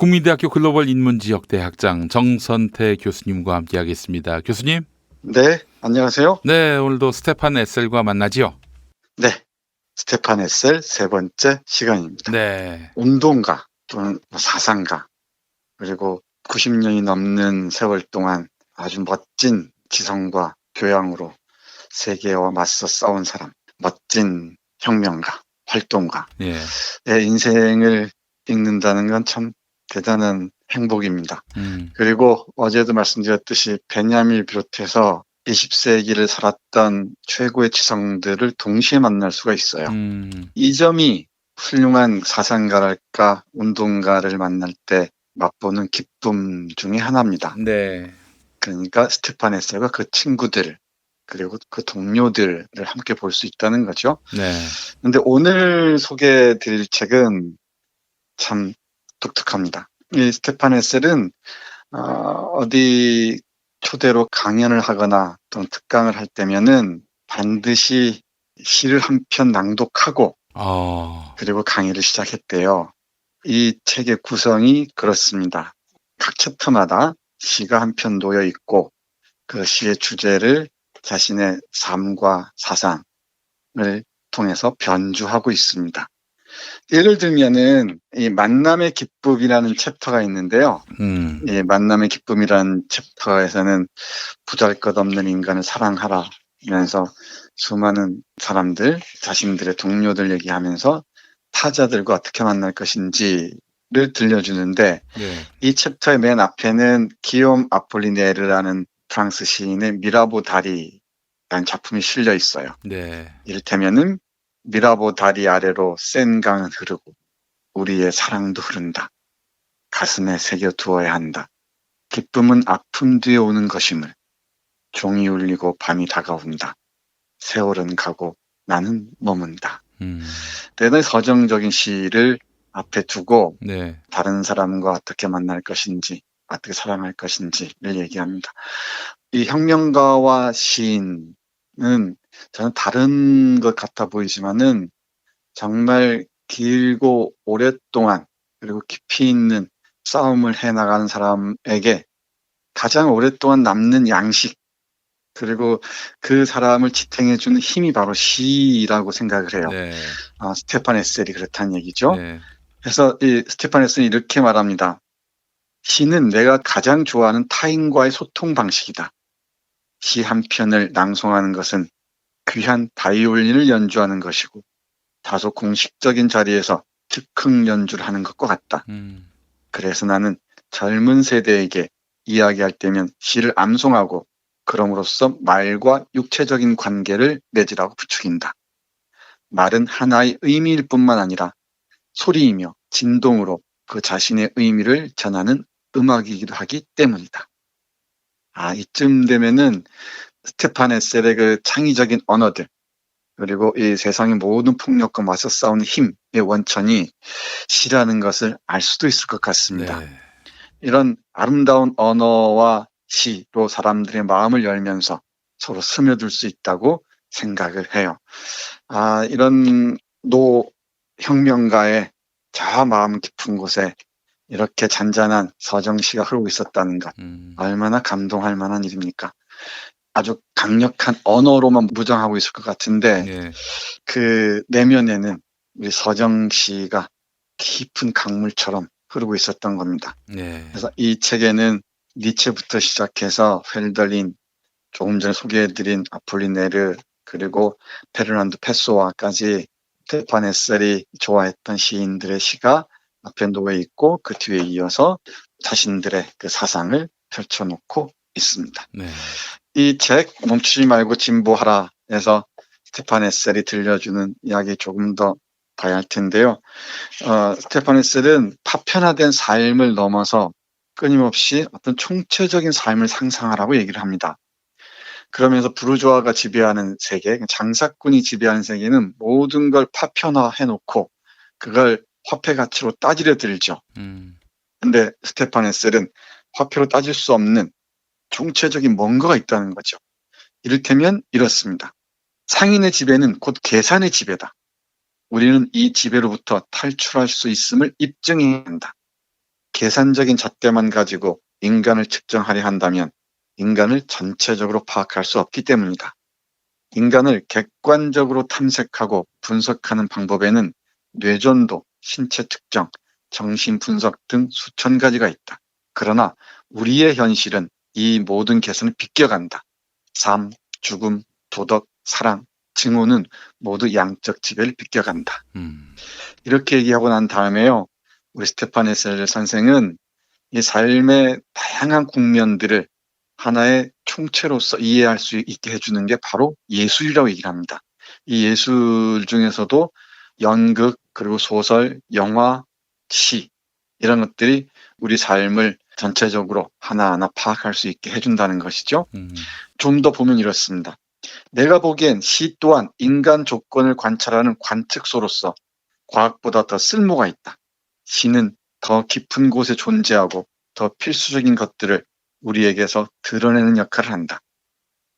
국민대학교 글로벌 인문지역 대학장 정선태 교수님과 함께하겠습니다. 교수님, 네, 안녕하세요. 네 오늘도 스테판 에셀과 만나지요. 네, 스테판 에셀 세 번째 시간입니다. 네, 운동가 또는 사상가 그리고 90년이 넘는 세월 동안 아주 멋진 지성과 교양으로 세계와 맞서 싸운 사람, 멋진 혁명가, 활동가. 예, 의 인생을 읽는다는 건 참 대단한 행복입니다. 음, 그리고 어제도 말씀드렸듯이 베냐민을 비롯해서 20세기를 살았던 최고의 지성들을 동시에 만날 수가 있어요. 음, 이 점이 훌륭한 사상가랄까 운동가를 만날 때 맛보는 기쁨 중에 하나입니다. 네, 그러니까 스테판 에셀과 그 친구들 그리고 그 동료들을 함께 볼 수 있다는 거죠. 네, 근데 오늘 소개해 드릴 책은 참 독특합니다. 이 스테판 에셀은 어, 디 초대로 강연을 하거나 또는 특강을 할 때면은 반드시 시를 한 편 낭독하고 어, 그리고 강의를 시작했대요. 이 책의 구성이 그렇습니다. 각 챕터마다 시가 한 편 놓여 있고 그 시의 주제를 자신의 삶과 사상을 통해서 변주하고 있습니다. 예를 들면은 이 만남의 기쁨이라는 챕터가 있는데요. 음, 이 만남의 기쁨이라는 챕터에서는 부잘 것 없는 인간을 사랑하라 면서 수많은 사람들, 자신들의 동료들 얘기하면서 타자들과 어떻게 만날 것인지 를 들려주는데 네, 이 챕터의 맨 앞에는 기욤 아폴리네르라는 프랑스 시인의 미라보 다리라는 작품이 실려 있어요. 네, 이를테면은 미라보 다리 아래로 센 강은 흐르고 우리의 사랑도 흐른다. 가슴에 새겨 두어야 한다. 기쁨은 아픔 뒤에 오는 것임을. 종이 울리고 밤이 다가온다. 세월은 가고 나는 머문다. 음, 대단히 서정적인 시를 앞에 두고 네, 다른 사람과 어떻게 만날 것인지, 어떻게 사랑할 것인지를 얘기합니다. 이 혁명가와 시인은 저는 다른 것 같아 보이지만은 정말 길고 오랫동안 그리고 깊이 있는 싸움을 해 나가는 사람에게 가장 오랫동안 남는 양식 그리고 그 사람을 지탱해 주는 힘이 바로 시라고 생각을 해요. 네, 아, 스테판 에셀이 그렇다는 얘기죠. 네, 그래서 이 스테판 에셀은 이렇게 말합니다. 시는 내가 가장 좋아하는 타인과의 소통 방식이다. 시 한 편을 낭송하는 것은 귀한 바이올린을 연주하는 것이고 다소 공식적인 자리에서 즉흥 연주를 하는 것과 같다. 음, 그래서 나는 젊은 세대에게 이야기할 때면 시를 암송하고 그럼으로써 말과 육체적인 관계를 맺으라고 부추긴다. 말은 하나의 의미일 뿐만 아니라 소리이며 진동으로 그 자신의 의미를 전하는 음악이기도 하기 때문이다. 아, 이쯤 되면은 스테판 에셀의 그 창의적인 언어들, 그리고 이 세상의 모든 폭력과 맞서 싸우는 힘의 원천이 시라는 것을 알 수도 있을 것 같습니다. 네, 이런 아름다운 언어와 시로 사람들의 마음을 열면서 서로 스며들 수 있다고 생각을 해요. 아, 이런 노 혁명가의 저 마음 깊은 곳에 이렇게 잔잔한 서정시가 흐르고 있었다는 것. 음, 얼마나 감동할 만한 일입니까? 아주 강력한 언어로만 무장하고 있을 것 같은데 예, 그 내면에는 우리 서정 씨가 깊은 강물처럼 흐르고 있었던 겁니다. 네, 그래서 이 책에는 니체부터 시작해서 펠더린, 조금 전에 소개해드린 아폴리네르, 그리고 페르난도 페소아까지 스테판 에셀이 좋아했던 시인들의 시가 앞에 놓여 있고 그 뒤에 이어서 자신들의 그 사상을 펼쳐놓고 있습니다. 네, 이 책 멈추지 말고 진보하라 해서 스테판 에셀이 들려주는 이야기 조금 더 봐야 할 텐데요. 어, 스테판 에셀은 파편화된 삶을 넘어서 끊임없이 어떤 총체적인 삶을 상상하라고 얘기를 합니다. 그러면서 부르주아가 지배하는 세계, 장사꾼이 지배하는 세계는 모든 걸 파편화해 놓고 그걸 화폐 가치로 따지려 들죠. 음, 근데 스테판 에셀은 화폐로 따질 수 없는 총체적인 뭔가가 있다는 거죠. 이를테면 이렇습니다. 상인의 지배는 곧 계산의 지배다. 우리는 이 지배로부터 탈출할 수 있음을 입증해야 한다. 계산적인 잣대만 가지고 인간을 측정하려 한다면 인간을 전체적으로 파악할 수 없기 때문이다. 인간을 객관적으로 탐색하고 분석하는 방법에는 뇌전도, 신체 특정, 정신 분석 등 수천 가지가 있다. 그러나 우리의 현실은 이 모든 개선을 비껴간다. 삶, 죽음, 도덕, 사랑, 증오는 모두 양적 지배를 비껴간다. 음. 이렇게 얘기하고 난 다음에요. 우리 스테판 에셀 선생은 이 삶의 다양한 국면들을 하나의 총체로서 이해할 수 있게 해주는 게 바로 예술이라고 얘기를 합니다. 이 예술 중에서도 연극, 그리고 소설, 영화, 시 이런 것들이 우리 삶을 전체적으로 하나하나 파악할 수 있게 해준다는 것이죠. 음. 좀더 보면 이렇습니다. 내가 보기엔 시 또한 인간 조건을 관찰하는 관측소로서 과학보다 더 쓸모가 있다. 시는 더 깊은 곳에 존재하고 더 필수적인 것들을 우리에게서 드러내는 역할을 한다.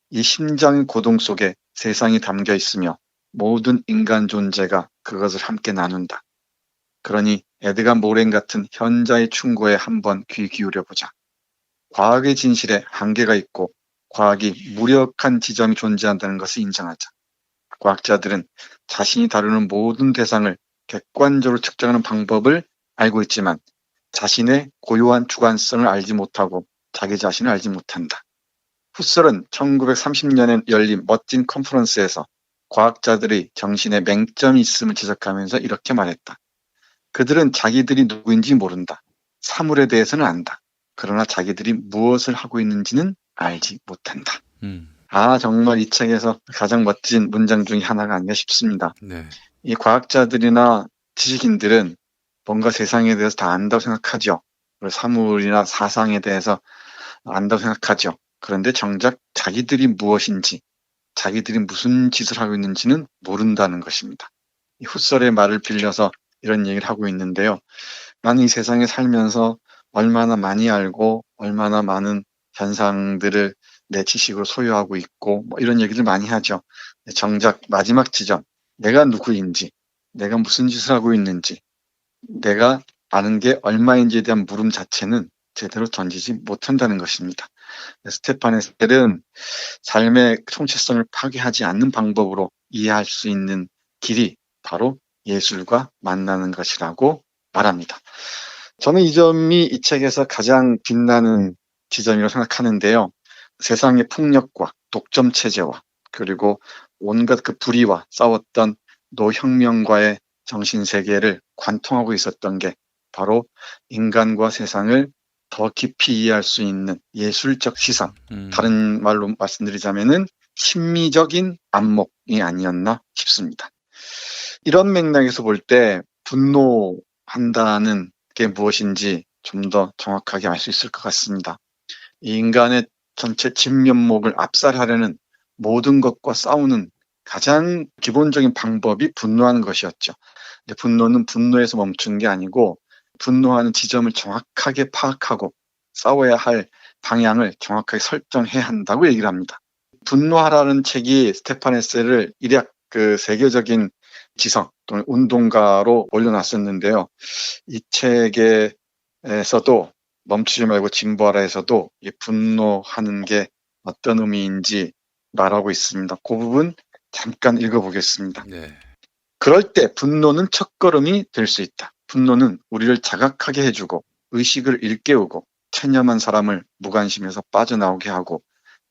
이 심장의 고동 속에 세상이 담겨 있으며 모든 인간 존재가 그것을 함께 나눈다. 그러니 에드가 모렌 같은 현자의 충고에 한번 귀 기울여 보자. 과학의 진실에 한계가 있고 과학이 무력한 지점이 존재한다는 것을 인정하자. 과학자들은 자신이 다루는 모든 대상을 객관적으로 측정하는 방법을 알고 있지만 자신의 고유한 주관성을 알지 못하고 자기 자신을 알지 못한다. 후설은 1930년에 열린 멋진 컨퍼런스에서 과학자들의 정신에 맹점이 있음을 지적하면서 이렇게 말했다. 그들은 자기들이 누구인지 모른다. 사물에 대해서는 안다. 그러나 자기들이 무엇을 하고 있는지는 알지 못한다. 음. 아, 정말 이 책에서 가장 멋진 문장 중에 하나가 아닌가 싶습니다. 네. 이 과학자들이나 지식인들은 뭔가 세상에 대해서 다 안다고 생각하죠. 사물이나 사상에 대해서 안다고 생각하죠. 그런데 정작 자기들이 무엇인지, 자기들이 무슨 짓을 하고 있는지는 모른다는 것입니다. 이 후설의 말을 빌려서 이런 얘기를 하고 있는데요. 나는 이 세상에 살면서 얼마나 많이 알고 얼마나 많은 현상들을 내 지식으로 소유하고 있고 뭐 이런 얘기를 많이 하죠. 정작 마지막 지점, 내가 누구인지, 내가 무슨 짓을 하고 있는지, 내가 아는 게 얼마인지에 대한 물음 자체는 제대로 던지지 못한다는 것입니다. 스테판 에스텔은 삶의 총체성을 파괴하지 않는 방법으로 이해할 수 있는 길이 바로 예술과 만나는 것이라고 말합니다. 저는 이 점이 이 책에서 가장 빛나는 지점이라고 생각하는데요. 세상의 폭력과 독점 체제와 그리고 온갖 그 불의와 싸웠던 노혁명과의 정신 세계를 관통하고 있었던 게 바로 인간과 세상을 더 깊이 이해할 수 있는 예술적 시선, 음. 다른 말로 말씀드리자면은 심미적인 안목이 아니었나 싶습니다. 이런 맥락에서 볼 때 분노한다는 게 무엇인지 좀 더 정확하게 알 수 있을 것 같습니다. 이 인간의 전체 진면목을 압살하려는 모든 것과 싸우는 가장 기본적인 방법이 분노하는 것이었죠. 근데 분노는 분노에서 멈추는 게 아니고 분노하는 지점을 정확하게 파악하고 싸워야 할 방향을 정확하게 설정해야 한다고 얘기를 합니다. 분노하라는 책이 스테파네스를 일약 그 세계적인 지성 또는 운동가로 올려놨었는데요. 이 책에서도 멈추지 말고 진보하라에서도 이 분노하는 게 어떤 의미인지 말하고 있습니다. 그 부분 잠깐 읽어보겠습니다. 네. 그럴 때 분노는 첫걸음이 될 수 있다. 분노는 우리를 자각하게 해주고 의식을 일깨우고 체념한 사람을 무관심에서 빠져나오게 하고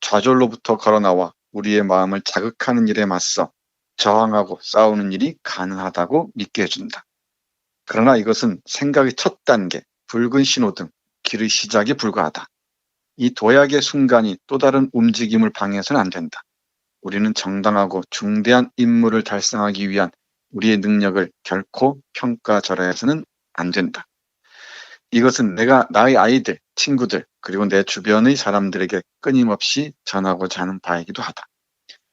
좌절로부터 걸어나와 우리의 마음을 자극하는 일에 맞서 저항하고 싸우는 일이 가능하다고 믿게 해준다. 그러나 이것은 생각의 첫 단계, 붉은 신호등, 길의 시작에 불과하다. 이 도약의 순간이 또 다른 움직임을 방해해서는 안 된다. 우리는 정당하고 중대한 임무를 달성하기 위한 우리의 능력을 결코 평가절하해서는 안 된다. 이것은 내가 나의 아이들, 친구들, 그리고 내 주변의 사람들에게 끊임없이 전하고자 하는 바이기도 하다.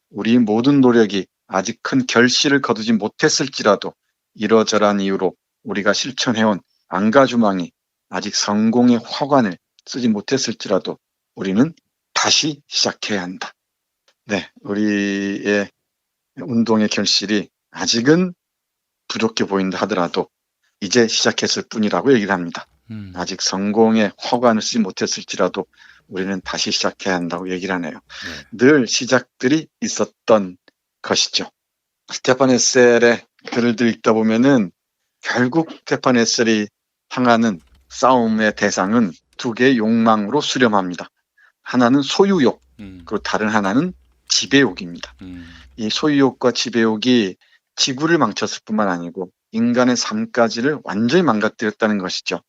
우리 모든 노력이 아직 큰 결실을 거두지 못했을지라도 이러저러한 이유로 우리가 실천해온 안가주망이 아직 성공의 화관을 쓰지 못했을지라도 우리는 다시 시작해야 한다. 네, 우리의 운동의 결실이 아직은 부족해 보인다 하더라도 이제 시작했을 뿐이라고 얘기를 합니다. 음. 아직 성공에 허관을 쓰지 못했을지라도 우리는 다시 시작해야 한다고 얘기를 하네요. 네. 늘 시작들이 있었던 것이죠. 스테판 에셀의 글을 읽다 보면은 결국 스테판 에셀이 향하는 싸움의 대상은 두 개의 욕망으로 수렴합니다. 하나는 소유욕, 음. 그리고 다른 하나는 지배욕입니다. 음. 이 소유욕과 지배욕이 지구를 망쳤을 뿐만 아니고 인간의 삶까지를 완전히 망가뜨렸다는 것이죠.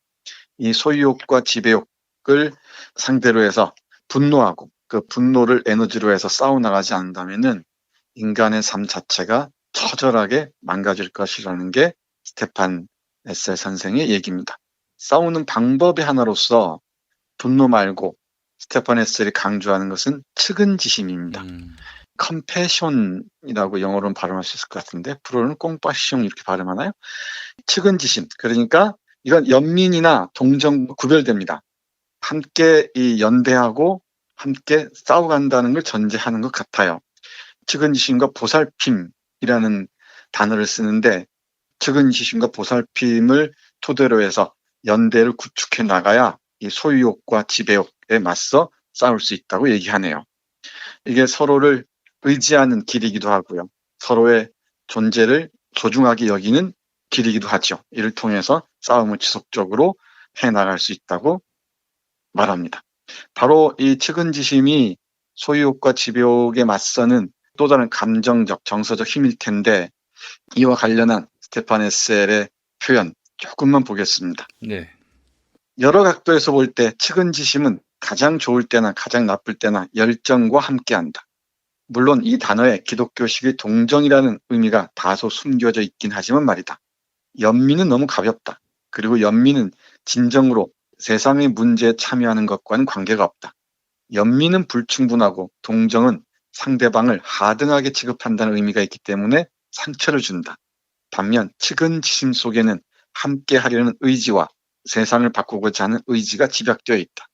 이 소유욕과 지배욕을 상대로 해서 분노하고 그 분노를 에너지로 해서 싸워 나가지 않는다면은 인간의 삶 자체가 처절하게 망가질 것이라는 게 스테판 에셀 선생의 얘기입니다. 싸우는 방법의 하나로서 분노 말고 스테판 에셀이 강조하는 것은 측은지심입니다. 음. 컴패션이라고 영어로는 발음할 수 있을 것 같은데 프로는 꽁파시옹 이렇게 발음하나요? 측은지심. 그러니까 이건 연민이나 동정 구별됩니다. 함께 이 연대하고 함께 싸워간다는 걸 전제하는 것 같아요. 측은지심과 보살핌이라는 단어를 쓰는데 측은지심과 보살핌을 토대로 해서 연대를 구축해 나가야 이 소유욕과 지배욕에 맞서 싸울 수 있다고 얘기하네요. 이게 서로를 의지하는 길이기도 하고요. 서로의 존재를 소중하게 여기는 길이기도 하죠. 이를 통해서 싸움을 지속적으로 해 나갈 수 있다고 말합니다. 바로 이 측은지심이 소유욕과 지배욕에 맞서는 또 다른 감정적, 정서적 힘일 텐데 이와 관련한 스테판 에셀의 표현 조금만 보겠습니다. 네. 여러 각도에서 볼 때 측은지심은 가장 좋을 때나 가장 나쁠 때나 열정과 함께한다. 물론 이 단어에 기독교식의 동정이라는 의미가 다소 숨겨져 있긴 하지만 말이다. 연민은 너무 가볍다. 그리고 연민은 진정으로 세상의 문제에 참여하는 것과는 관계가 없다. 연민은 불충분하고 동정은 상대방을 하등하게 취급한다는 의미가 있기 때문에 상처를 준다. 반면 측은지심 속에는 함께 하려는 의지와 세상을 바꾸고자 하는 의지가 집약되어 있다.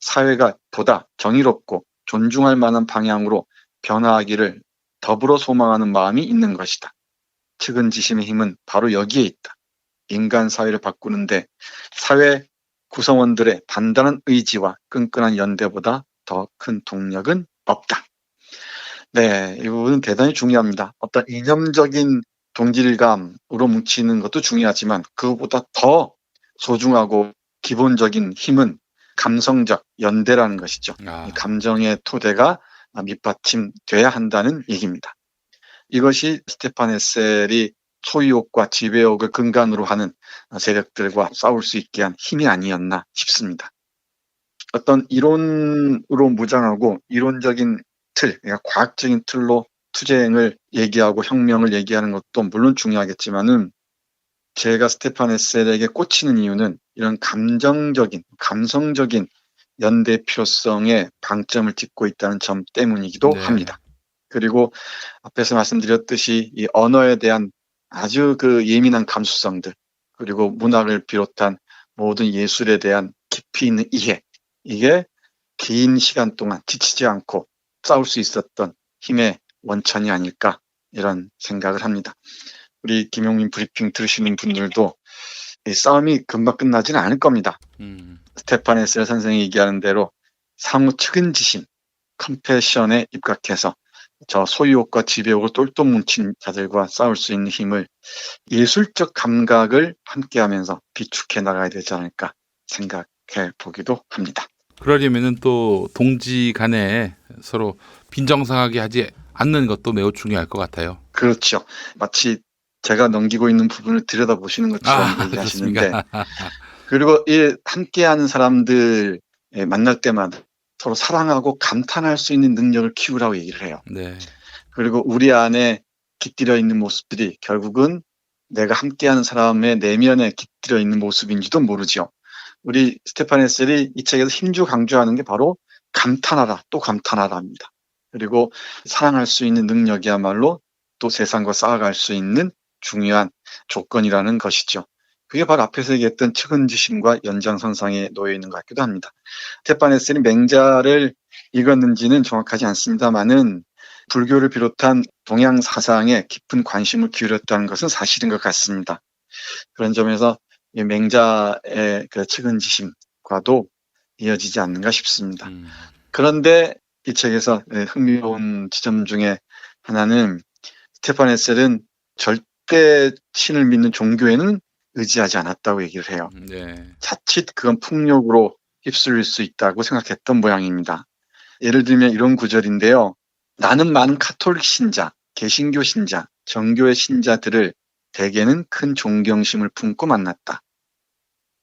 사회가 보다 정의롭고 존중할 만한 방향으로 변화하기를 더불어 소망하는 마음이 있는 것이다. 측은지심의 힘은 바로 여기에 있다. 인간 사회를 바꾸는데 사회 구성원들의 단단한 의지와 끈끈한 연대보다 더 큰 동력은 없다. 네, 이 부분은 대단히 중요합니다. 어떤 이념적인 동질감으로 뭉치는 것도 중요하지만 그것보다 더 소중하고 기본적인 힘은 감성적 연대라는 것이죠. 아. 이 감정의 토대가 밑받침돼야 한다는 얘기입니다. 이것이 스테판 에셀이 소유욕과 지배욕을 근간으로 하는 세력들과 싸울 수 있게 한 힘이 아니었나 싶습니다. 어떤 이론으로 무장하고 이론적인 틀, 그러니까 과학적인 틀로 투쟁을 얘기하고 혁명을 얘기하는 것도 물론 중요하겠지만은 제가 스테판 에셀에게 꽂히는 이유는 이런 감정적인, 감성적인 연대 필요성에 방점을 찍고 있다는 점 때문이기도 네. 합니다. 그리고 앞에서 말씀드렸듯이 이 언어에 대한 아주 그 예민한 감수성들, 그리고 문학을 비롯한 모든 예술에 대한 깊이 있는 이해, 이게 긴 시간 동안 지치지 않고 싸울 수 있었던 힘의 원천이 아닐까 이런 생각을 합니다. 우리 김용민 브리핑 들으시는 분들도 이 싸움이 금방 끝나지는 않을 겁니다. 음. 스테판 에셀 선생이 얘기하는 대로 상호 측은지심, 컴패션에 입각해서 저 소유욕과 지배욕을 똘똘 뭉친 자들과 싸울 수 있는 힘을 예술적 감각을 함께하면서 비축해 나가야 되지 않을까 생각해 보기도 합니다. 그러려면은 또 동지 간에 서로 빈정상하게 하지 않는 것도 매우 중요할 것 같아요. 그렇죠. 마치 제가 넘기고 있는 부분을 들여다보시는 것처럼 아, 얘기하시는데? 그리고 이 함께하는 사람들 만날 때마다 서로 사랑하고 감탄할 수 있는 능력을 키우라고 얘기를 해요. 네. 그리고 우리 안에 깃들여 있는 모습들이 결국은 내가 함께하는 사람의 내면에 깃들여 있는 모습인지도 모르죠. 우리 스테판 에셀이 이 책에서 힘주고 강조하는 게 바로 감탄하라, 또 감탄하라입니다. 그리고 사랑할 수 있는 능력이야말로 또 세상과 쌓아갈 수 있는 중요한 조건이라는 것이죠. 그게 바로 앞에서 얘기했던 측은지심과 연장선상에 놓여 있는 것 같기도 합니다. 스테판 에셀이 맹자를 읽었는지는 정확하지 않습니다만은 불교를 비롯한 동양 사상에 깊은 관심을 기울였다는 것은 사실인 것 같습니다. 그런 점에서 이 맹자의 그 측은지심과도 이어지지 않는가 싶습니다. 음. 그런데 이 책에서 예, 흥미로운 지점 중에 하나는 스테판 에셀은 절대 신을 믿는 종교에는 의지하지 않았다고 얘기를 해요. 네. 자칫 그건 폭력으로 휩쓸릴 수 있다고 생각했던 모양입니다. 예를 들면 이런 구절인데요. 나는 많은 카톨릭 신자, 개신교 신자, 정교의 신자들을 대개는 큰 존경심을 품고 만났다.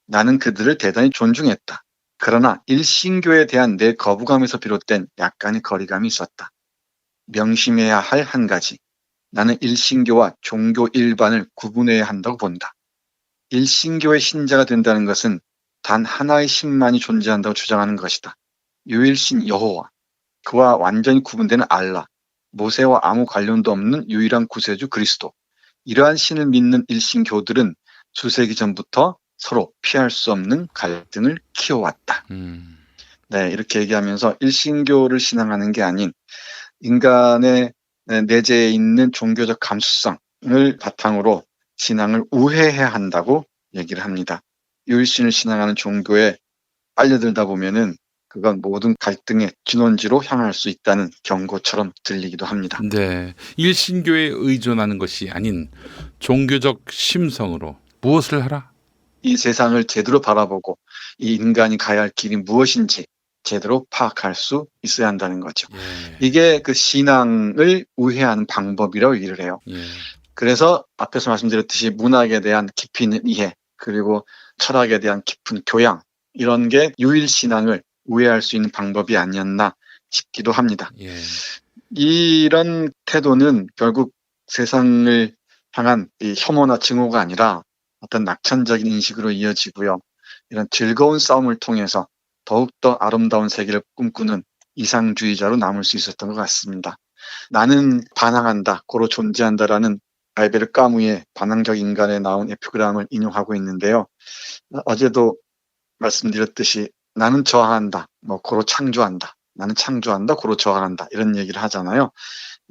나는 그들을 대단히 존중했다. 그러나 일신교에 대한 내 거부감에서 비롯된 약간의 거리감이 있었다. 명심해야 할 한 가지. 나는 일신교와 종교 일반을 구분해야 한다고 본다. 일신교의 신자가 된다는 것은 단 하나의 신만이 존재한다고 주장하는 것이다. 유일신 여호와, 그와 완전히 구분되는 알라, 모세와 아무 관련도 없는 유일한 구세주 그리스도. 이러한 신을 믿는 일신교들은 수세기 전부터 서로 피할 수 없는 갈등을 키워왔다. 음. 네, 이렇게 얘기하면서 일신교를 신앙하는 게 아닌 인간의 내재에 있는 종교적 감수성을 바탕으로 신앙을 우회해야 한다고 얘기를 합니다. 유일신을 신앙하는 종교에 빨려들다 보면은 그건 모든 갈등의 진원지로 향할 수 있다는 경고처럼 들리기도 합니다. 네. 일신교에 의존하는 것이 아닌 종교적 심성으로 무엇을 하라? 이 세상을 제대로 바라보고 이 인간이 가야 할 길이 무엇인지 제대로 파악할 수 있어야 한다는 거죠. 예. 이게 그 신앙을 우회하는 방법이라고 얘기를 해요. 예. 그래서 앞에서 말씀드렸듯이 문학에 대한 깊이 있는 이해 그리고 철학에 대한 깊은 교양 이런 게 유일 신앙을 우회할 수 있는 방법이 아니었나 싶기도 합니다. 예. 이런 태도는 결국 세상을 향한 이 혐오나 증오가 아니라 어떤 낙천적인 인식으로 이어지고요. 이런 즐거운 싸움을 통해서 더욱더 아름다운 세계를 꿈꾸는 이상주의자로 남을 수 있었던 것 같습니다. 나는 반항한다, 고로 존재한다라는 알베르 까무의 반항적 인간에 나온 에피그램을 인용하고 있는데요. 어제도 말씀드렸듯이 나는 저항한다, 뭐 고로 창조한다, 나는 창조한다, 고로 저항한다 이런 얘기를 하잖아요.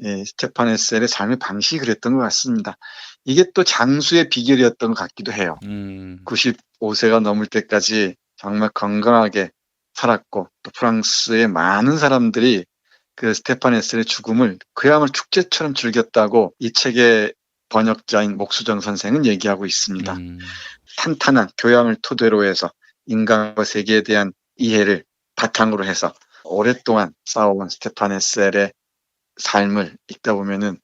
예, 스테판 에셀의 삶의 방식이 그랬던 것 같습니다. 이게 또 장수의 비결이었던 것 같기도 해요. 음. 95세가 넘을 때까지 정말 건강하게 살았고 또 프랑스의 많은 사람들이 그 스테판 에셀의 죽음을 그야말로 축제처럼 즐겼다고 이 책의 번역자인 목수정 선생은 얘기하고 있습니다. 음. 탄탄한 교양을 토대로 해서 인간과 세계에 대한 이해를 바탕으로 해서 오랫동안 싸워온 스테판 에셀의 삶을 읽다 보면은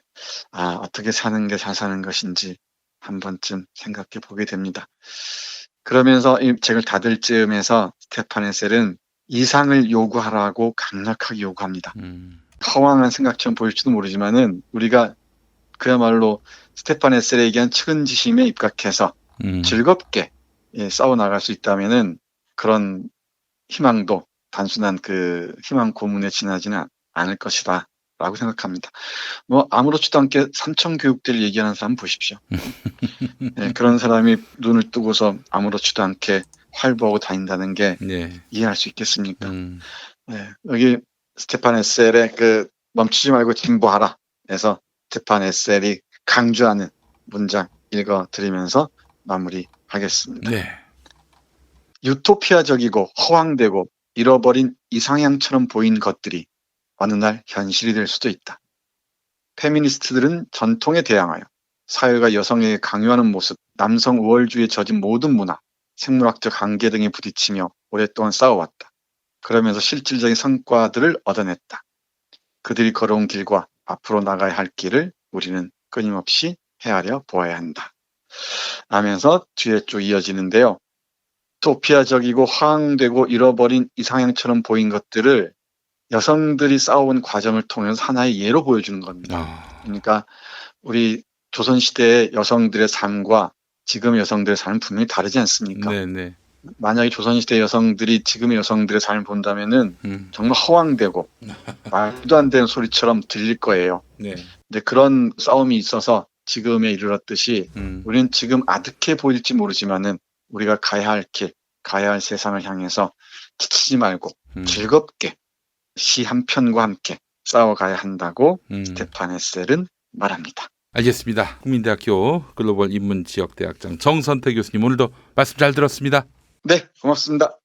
아 어떻게 사는 게 잘 사는 것인지 한 번쯤 생각해 보게 됩니다. 그러면서 이 책을 닫을 즈음에서 스테판 에셀은 이상을 요구하라고 강력하게 요구합니다. 음. 허황한 생각처럼 보일지도 모르지만은 우리가 그야말로 스테판 에셀에 얘기한 측은지심에 입각해서 음. 즐겁게 예, 싸워 나갈 수 있다면은 그런 희망도 단순한 그 희망 고문에 지나지는 않- 않을 것이다. 라고 생각합니다. 뭐 아무렇지도 않게 삼천 교육대를 얘기하는 사람 보십시오. 예, 그런 사람이 눈을 뜨고서 아무렇지도 않게 활보하고 다닌다는 게 네. 이해할 수 있겠습니까? 음. 예, 여기 스테판 에셀의 그 멈추지 말고 진보하라. 해서 스테판 에셀이 강조하는 문장 읽어 드리면서 마무리 하겠습니다. 네. 유토피아적이고 허황되고 잃어버린 이상향처럼 보인 것들이 어느 날 현실이 될 수도 있다. 페미니스트들은 전통에 대항하여 사회가 여성에게 강요하는 모습, 남성 우월주의에 젖은 모든 문화, 생물학적 한계 등에 부딪히며 오랫동안 싸워왔다. 그러면서 실질적인 성과들을 얻어냈다. 그들이 걸어온 길과 앞으로 나가야 할 길을 우리는 끊임없이 헤아려 보아야 한다. 하면서 뒤에 쭉 이어지는데요. 토피아적이고 허황되고 잃어버린 이상향처럼 보인 것들을 여성들이 싸워온 과정을 통해서 하나의 예로 보여주는 겁니다. 아. 그러니까 우리 조선시대의 여성들의 삶과 지금의 여성들의 삶은 분명히 다르지 않습니까? 네, 네. 만약에 조선시대 여성들이 지금의 여성들의 삶을 본다면은 음. 정말 허황되고 말도 안 되는 소리처럼 들릴 거예요. 네. 근데 그런 싸움이 있어서 지금에 이르렀듯이 음. 우리는 지금 아득해 보일지 모르지만은 우리가 가야 할 길, 가야 할 세상을 향해서 지치지 말고 음. 즐겁게 시 한 편과 함께 싸워가야 한다고 음. 스테판 에셀은 말합니다. 알겠습니다. 국민대학교 글로벌 인문지역대학장 정선태 교수님 오늘도 말씀 잘 들었습니다. 네, 고맙습니다.